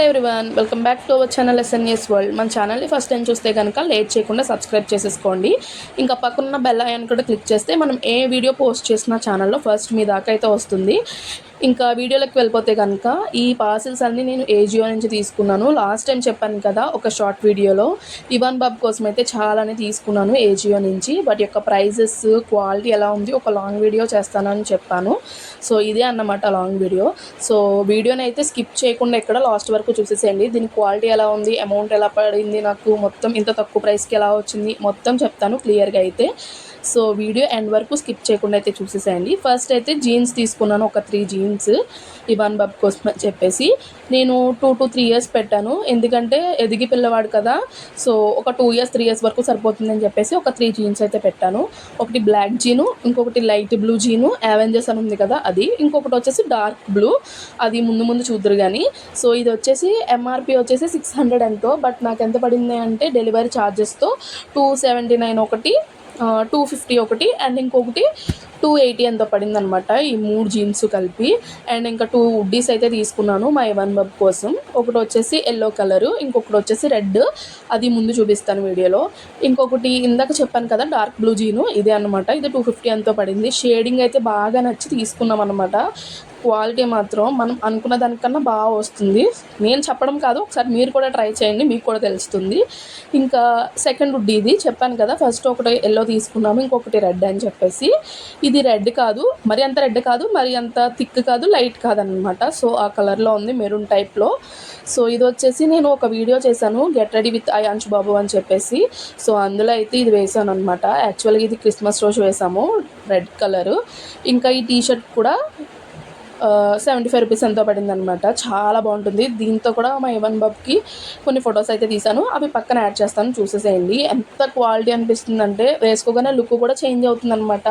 Hello everyone welcome back to our channel SNS world మన ఛానల్ని first time చూస్తే కనుక లేట్ చేయకుండా సబ్స్క్రైబ్ చేసేసుకోండి. ఇంకా పక్కన బెల్ ఐకాన్ కూడా క్లిక్ చేస్తే మనం ఏ వీడియో పోస్ట్ చేసిన ఛానల్లో ఫస్ట్ మీ దాకా అయితే వస్తుంది. ఇంకా వీడియోలోకి వెళ్ళిపోతే కనుక ఈ పార్సిల్స్ అన్నీ నేను ఏజియో నుంచి తీసుకున్నాను. లాస్ట్ టైం చెప్పాను కదా ఒక షార్ట్ వీడియోలో. ఇవాన్ బాబు కోసం అయితే చాలానే తీసుకున్నాను ఏజియో నుంచి. వాటి యొక్క ప్రైజెస్ క్వాలిటీ ఎలా ఉంది ఒక లాంగ్ వీడియో చేస్తానని చెప్పాను. సో ఇదే అన్నమాట లాంగ్ వీడియో సో వీడియోని అయితే స్కిప్ చేయకుండా ఇక్కడ లాస్ట్ వరకు చూసేసేయండి. దీని క్వాలిటీ ఎలా ఉంది అమౌంట్ ఎలా పడింది నాకు మొత్తం ఇంత తక్కువ ప్రైస్కి ఎలా వచ్చింది మొత్తం చెప్తాను క్లియర్గా అయితే. సో వీడియో ఎండ్ వరకు స్కిప్ చేయకుండా అయితే చూసేసేయండి. ఫస్ట్ అయితే జీన్స్ తీసుకున్నాను ఒక త్రీ జీన్స్. ఇవాన్ బాబు కోసం అని చెప్పేసి. నేను టూ టు త్రీ ఇయర్స్ పెట్టాను. ఎందుకంటే ఎదిగి పిల్లవాడు కదా సో ఒక టూ ఇయర్స్ త్రీ ఇయర్స్ వరకు సరిపోతుందని చెప్పేసి ఒక త్రీ జీన్స్ అయితే పెట్టాను. ఒకటి బ్లాక్ జీను ఇంకొకటి లైట్ బ్లూ జీను యావెంజర్స్ అని ఉంది కదా అది. ఇంకొకటి వచ్చేసి డార్క్ బ్లూ అది ముందు ముందు చూద్దరు కానీ సో ఇది వచ్చేసి ఎంఆర్పి వచ్చేసి సిక్స్ హండ్రెడ్ ఎంతో బట్ నాకు ఎంత పడింది అంటే డెలివరీ ఛార్జెస్తో టూ సెవెంటీ నైన్ ఒకటి టూ ఫిఫ్టీ ఒకటి అండ్ ఇంకొకటి టూ ఎయిటీ ఎంతో పడింది అనమాట ఈ మూడు జీన్స్ కలిపి. అండ్ ఇంకా టూ ఉడ్డీస్ అయితే తీసుకున్నాను మా ఎవన్ బబ్ కోసం. ఒకటి వచ్చేసి ఎల్లో కలరు ఇంకొకటి వచ్చేసి రెడ్. అది ముందు చూపిస్తాను వీడియోలో. ఇంకొకటి ఇందాక చెప్పాను కదా డార్క్ బ్లూ జీను ఇదే అనమాట ఇది టూ ఫిఫ్టీ ఎంతో పడింది. షేడింగ్ అయితే బాగా నచ్చి తీసుకున్నాం అనమాట క్వాలిటీ మాత్రం మనం అనుకున్న దానికన్నా బాగా వస్తుంది. నేను చెప్పడం కాదు ఒకసారి మీరు కూడా ట్రై చేయండి మీకు కూడా తెలుస్తుంది. ఇంకా సెకండ్ వుడ్ ఇది. చెప్పాను కదా ఫస్ట్ ఒకటి ఎల్లో తీసుకున్నాము ఇంకొకటి రెడ్ అని చెప్పేసి. ఇది రెడ్ కాదు మరి అంత రెడ్ కాదు మరి అంత థిక్ కాదు లైట్ కాదనమాట సో ఆ కలర్లో ఉంది మెరూన్ టైప్లో. సో ఇది వచ్చేసి నేను ఒక వీడియో చేశాను గెట్ రెడీ విత్ ఐ అంచు బాబు అని చెప్పేసి. సో అందులో అయితే ఇది వేసాను అనమాట యాక్చువల్గా ఇది క్రిస్మస్ రోజు వేసాము రెడ్ కలరు. ఇంకా ఈ టీ షర్ట్ కూడా సెవెంటీ ఫైవ్ రూపీస్ ఎంతో పడింది అనమాట చాలా బాగుంటుంది. దీంతో కూడా మా యువన్ బాబుకి కొన్ని ఫొటోస్ అయితే తీసాను అవి పక్కన యాడ్ చేస్తాను చూసేసేయండి. ఎంత క్వాలిటీ అనిపిస్తుంది అంటే వేసుకోగానే లుక్ కూడా చేంజ్ అవుతుంది అనమాట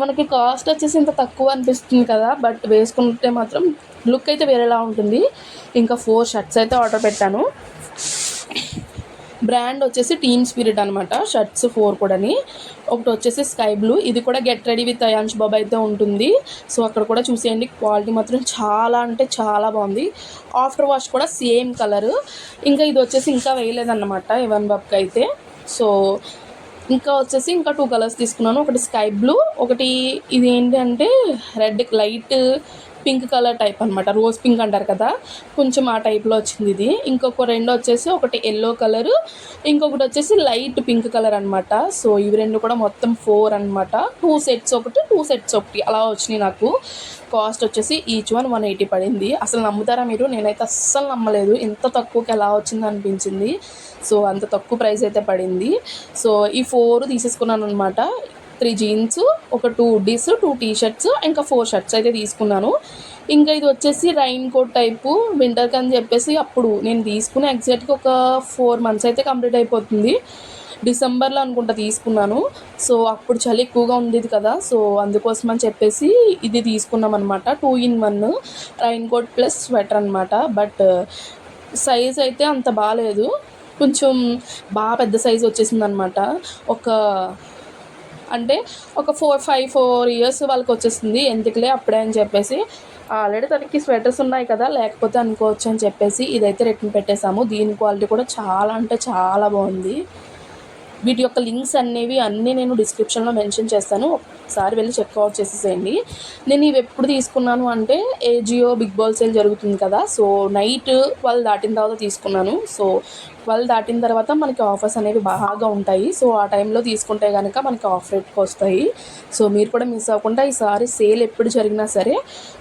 మనకి కాస్ట్ వచ్చేసి ఇంత తక్కువ అనిపిస్తుంది కదా బట్ వేసుకుంటే మాత్రం లుక్ అయితే వేరేలా ఉంటుంది. ఇంకా ఫోర్ షర్ట్స్ అయితే ఆర్డర్ పెట్టాను. బ్రాండ్ వచ్చేసి టీమ్ స్పిరిట్ అనమాట షర్ట్స్ ఫోర్ కూడాని. ఒకటి వచ్చేసి స్కై బ్లూ ఇది కూడా గెట్ రెడీ విత్ అయాంష్ బాబు అయితే ఉంటుంది. సో అక్కడ కూడా చూసేయండి. క్వాలిటీ మాత్రం చాలా అంటే చాలా బాగుంది. ఆఫ్టర్ వాష్ కూడా సేమ్ కలర్ ఇంకా ఇది వచ్చేసి ఇంకా వేయలేదన్నమాట ఇవన్ బాబుకి అయితే. సో ఇంకా వచ్చేసి ఇంకా టూ కలర్స్ తీసుకున్నాను. ఒకటి స్కై బ్లూ ఒకటి ఇది ఏంటంటే red light pink colour type అనమాట రోజ్ పింక్ అంటారు కదా? కొంచెం ఆ టైప్లో వచ్చింది ఇది. ఇంకొక రెండు వచ్చేసి ఒకటి ఎల్లో కలరు ఇంకొకటి వచ్చేసి లైట్ పింక్ కలర్ అనమాట సో ఇవి రెండు కూడా మొత్తం ఫోర్ అనమాట టూ సెట్స్ ఒకటి టూ సెట్స్ ఒకటి. అలా వచ్చినాయి నాకు. కాస్ట్ వచ్చేసి ఈచ్ వన్ వన్ ఎయిటీ పడింది. అసలు నమ్ముతారా మీరు? నేనైతే అస్సలు నమ్మలేదు. ఇంత తక్కువకి ఎలా వచ్చింది అనిపించింది. సో అంత తక్కువ ప్రైస్ అయితే పడింది. సో ఈ ఫోర్ తీసేసుకున్నాను అనమాట త్రీ జీన్స్ ఒక two hoodies two T shirts ఇంకా ఫోర్ షర్ట్స్ అయితే తీసుకున్నాను. ఇంకా ఇది వచ్చేసి రైన్ కోట్ టైపు వింటర్కి అని చెప్పేసి అప్పుడు నేను తీసుకుని ఎగ్జాక్ట్గా ఒక ఫోర్ మంత్స్ అయితే కంప్లీట్ అయిపోతుంది. డిసెంబర్లో అనుకుంటా తీసుకున్నాను. సో అప్పుడు చలి ఎక్కువగా ఉండేది కదా సో అందుకోసం అని చెప్పేసి ఇది తీసుకున్నాం అనమాట two in one. Raincoat plus sweater అనమాట బట్ సైజ్ అయితే అంత బాగాలేదు కొంచెం బాగా పెద్ద సైజ్ వచ్చేసింది అనమాట ఒక అంటే ఒక ఫోర్ ఫైవ్ ఫోర్ ఇయర్స్ వాళ్ళకి వచ్చేసింది. ఎందుకులే అప్పుడే అని చెప్పేసి ఆల్రెడీ తనకి స్వెటర్స్ ఉన్నాయి కదా లేకపోతే అనుకోవచ్చు అని చెప్పేసి ఇదైతే రిటర్న్ పెట్టేశాము. దీని క్వాలిటీ కూడా చాలా అంటే చాలా బాగుంది. వీటి యొక్క లింక్స్ అనేవి అన్నీ నేను డిస్క్రిప్షన్లో మెన్షన్ చేస్తాను. ఒకసారి వెళ్ళి చెక్అవుట్ చేసేసేయండి. నేను ఇవి ఎప్పుడు తీసుకున్నాను అంటే ఏజియో బిగ్ బాల్ సేల్ జరుగుతుంది కదా సో నైట్ వాళ్ళు దాటిన తర్వాత తీసుకున్నాను. సో ట్వెల్వ్ దాటిన తర్వాత మనకి ఆఫర్స్ అనేవి బాగా ఉంటాయి. సో ఆ టైంలో తీసుకుంటే కనుక మనకి ఆఫ్ రేట్కి వస్తాయి. సో మీరు కూడా మిస్ అవ్వకుండా ఈసారి సేల్ ఎప్పుడు జరిగినా సరే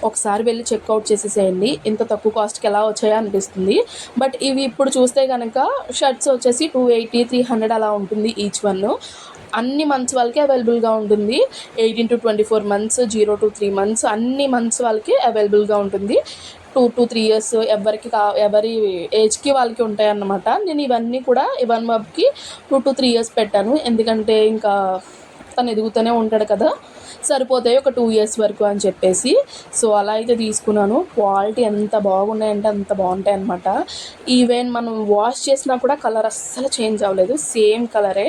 ఒకసారి వెళ్ళి చెక్అవుట్ చేసేసేయండి. ఇంత తక్కువ కాస్ట్కి ఎలా వచ్చాయో అనిపిస్తుంది. బట్ ఇవి ఇప్పుడు చూస్తే కనుక షర్ట్స్ వచ్చేసి టూ ఎయిటీ త్రీ హండ్రెడ్ అలా ఉంటుంది ఈచ్ వన్. అన్ని మంత్స్ వాళ్ళకి అవైలబుల్గా ఉంటుంది. Eighteen to twenty four months zero to three months అన్ని మంత్స్ వాళ్ళకి అవైలబుల్గా ఉంటుంది. టూ టూ త్రీ ఇయర్స్ ఎవరికి కా ఎవరి ఏజ్కి వాళ్ళకి ఉంటాయి అన్నమాట నేను ఇవన్నీ కూడా ఇవన్ బాబుకి టూ టూ త్రీ ఇయర్స్ పెట్టాను. ఎందుకంటే ఇంకా తను ఎదుగుతూనే ఉంటాడు కదా. సరిపోతాయి ఒక టూ ఇయర్స్ వరకు అని చెప్పేసి. సో అలా అయితే తీసుకున్నాను. క్వాలిటీ ఎంత బాగున్నాయంటే అంత బాగుంటాయి అనమాట ఈవెన్ మనం వాష్ చేసినా కూడా కలర్ అస్సలు చేంజ్ అవ్వలేదు. సేమ్ కలరే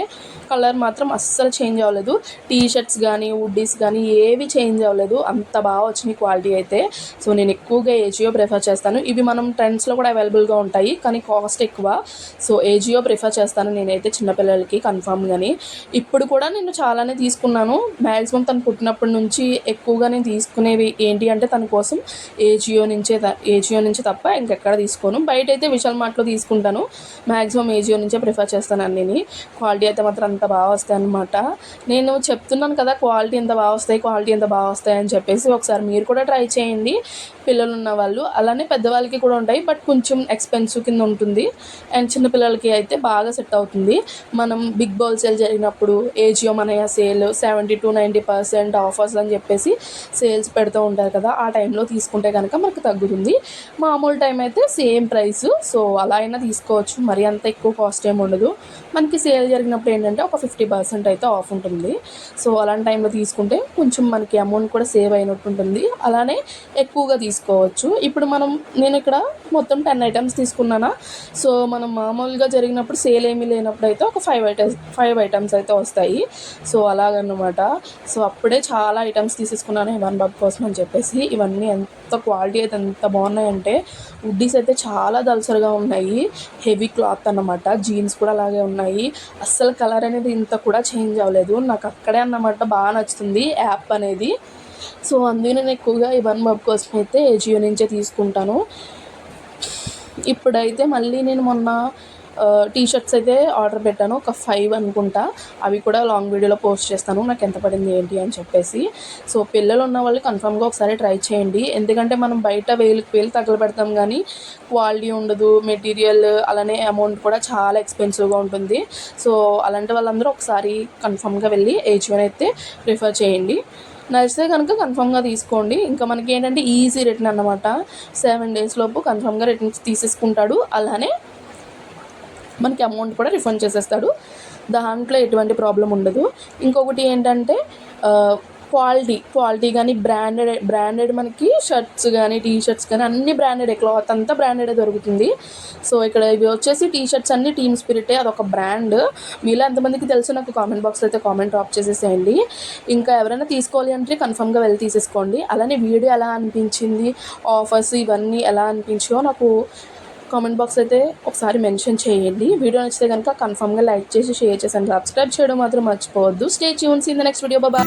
కలర్ మాత్రం అస్సలు చేంజ్ అవ్వలేదు. టీ షర్ట్స్ కానీ వుడ్డీస్ కానీ ఏవి చేంజ్ అవ్వలేదు. అంత బాగా వచ్చినాయి క్వాలిటీ అయితే. సో నేను ఎక్కువగా ఏజియో ప్రిఫర్ చేస్తాను. ఇవి మనం ట్రెండ్స్లో కూడా అవైలబుల్గా ఉంటాయి. కానీ కాస్ట్ ఎక్కువ. సో ఏజియో ప్రిఫర్ చేస్తాను నేనైతే చిన్నపిల్లలకి కన్ఫామ్ కానీ ఇప్పుడు కూడా నేను చాలానే తీసుకున్నాను. మ్యాక్సిమం తను పుట్టినప్పటి నుంచి ఎక్కువగా నేను తీసుకునేవి ఏంటి అంటే తన కోసం ఏజియో నుంచే త- ఏజియో నుంచి తప్ప ఇంకెక్కడ తీసుకోను. బయట అయితే విశాల్ మార్ట్లో తీసుకుంటాను. మ్యాక్సిమం ఏజియో నుంచే ప్రిఫర్ చేస్తాను అన్నీ క్వాలిటీ అయితే మాత్రం అంత బాగా వస్తాయి అనమాట నేను చెప్తున్నాను కదా క్వాలిటీ ఎంత బాగా వస్తాయి క్వాలిటీ ఎంత బాగా వస్తాయి అని చెప్పేసి ఒకసారి మీరు కూడా ట్రై చేయండి. పిల్లలు ఉన్న వాళ్ళు. అలానే పెద్దవాళ్ళకి కూడా ఉంటాయి బట్ కొంచెం ఎక్స్పెన్సివ్ కింద ఉంటుంది. అండ్ చిన్న పిల్లలకి అయితే బాగా సెట్ అవుతుంది. మనం బిగ్ బాల్ సేల్ జరిగినప్పుడు AJIO మనయ sale seventy to ninety percent offers అని చెప్పేసి సేల్స్ పెడుతూ ఉంటారు కదా ఆ టైంలో తీసుకుంటే కనుక మనకు తగ్గుతుంది. మామూలు టైం అయితే సేమ్ ప్రైస్. సో అలా అయినా తీసుకోవచ్చు. మరి అంత ఎక్కువ కాస్ట్ ఏమి ఉండదు. మనకి సేల్ జరిగినప్పుడు ఏంటంటే ఒక ఫిఫ్టీ పర్సెంట్ అయితే ఆఫ్ ఉంటుంది. సో అలాంటి టైంలో తీసుకుంటే కొంచెం మనకి అమౌంట్ కూడా సేవ్ అయినట్టు ఉంటుంది. అలానే ఎక్కువగా తీసుకోవచ్చు. ఇప్పుడు మనం నేను ఇక్కడ మొత్తం టెన్ ఐటమ్స్ తీసుకున్నానా? సో మనం మామూలుగా జరిగినప్పుడు సేల్ ఏమీ లేనప్పుడు అయితే ఒక ఫైవ్ ఐటమ్స్ ఫైవ్ ఐటమ్స్ అయితే వస్తాయి. సో అలాగనమాట సో అప్పుడే చాలా ఐటమ్స్ తీసేసుకున్నాను ఇవన్ బాబు కోసం అని చెప్పేసి. ఇవన్నీ ఎంత క్వాలిటీ అయితే ఎంత బాగున్నాయంటే వుడ్డీస్ అయితే చాలా దలసరిగా ఉన్నాయి. హెవీ క్లాత్ అన్నమాట. జీన్స్ కూడా అలాగే ఉన్నాయి. అస్సలు కలర్ అనేది ఇంత కూడా చేంజ్ అవ్వలేదు. నాకు అక్కడే అన్నమాట బాగా నచ్చుతుంది యాప్ అనేది. సో అందుకే నేను ఎక్కువగా ఇవన్ బాబు కోసం అయితే జియో నుంచే తీసుకుంటాను. ఇప్పుడైతే మళ్ళీ నేను మొన్న టీ షర్ట్స్ అయితే ఆర్డర్ పెట్టాను. ఒక ఫైవ్ అనుకుంటా. అవి కూడా లాంగ్ వీడియోలో పోస్ట్ చేస్తాను. నాకు ఎంత పడింది ఏంటి అని చెప్పేసి. సో పిల్లలు ఉన్న వాళ్ళు కన్ఫామ్గా ఒకసారి ట్రై చేయండి. ఎందుకంటే మనం బయట వేలుకి వేలు తగలబెడతాం కానీ క్వాలిటీ ఉండదు మెటీరియల్ అలానే అమౌంట్ కూడా చాలా ఎక్స్పెన్సివ్గా ఉంటుంది. సో అలాంటి వాళ్ళందరూ ఒకసారి కన్ఫామ్గా వెళ్ళి ఏజ్వన్ అయితే ప్రిఫర్ చేయండి. నచ్చితే కనుక కన్ఫామ్గా తీసుకోండి. ఇంకా మనకి ఏంటంటే ఈజీ రిటర్న్ అన్నమాట. సెవెన్ డేస్ లోపు కన్ఫామ్గా రిటర్న్ తీసేసుకుంటాడు. అలానే మనకి అమౌంట్ కూడా రిఫండ్ చేసేస్తాడు. దాంట్లో ఎటువంటి ప్రాబ్లం ఉండదు. ఇంకొకటి ఏంటంటే క్వాలిటీ క్వాలిటీ కానీ బ్రాండెడ్ బ్రాండెడ్ మనకి షర్ట్స్ కానీ టీ షర్ట్స్ కానీ అన్ని బ్రాండెడ్ క్లాత్ అంతా బ్రాండెడే దొరుకుతుంది. సో ఇక్కడ ఇవి వచ్చేసి టీ షర్ట్స్ అన్ని టీమ్ స్పిరిటే అదొక బ్రాండ్ మీలో ఎంతమందికి తెలుసు నాకు కామెంట్ బాక్స్లో అయితే కామెంట్ డ్రాప్ చేసేసేయండి. ఇంకా ఎవరైనా తీసుకోవాలి అంటే కన్ఫర్మ్గా వెళ్ళి తీసేసుకోండి. అలానే వీడియో ఎలా అనిపించింది ఆఫర్స్ ఇవన్నీ ఎలా అనిపించాయో నాకు కామెంట్ బాక్స్ అయితే ఒకసారి మెన్షన్ చేయండి. వీడియో నచ్చితే కనుక కన్ఫామ్గా లైక్ చేసి షేర్ చేసి అండ్ సబ్స్క్రైబ్ చేయడం మాత్రం మర్చిపోవద్దు. Stay tunes in the next video Baba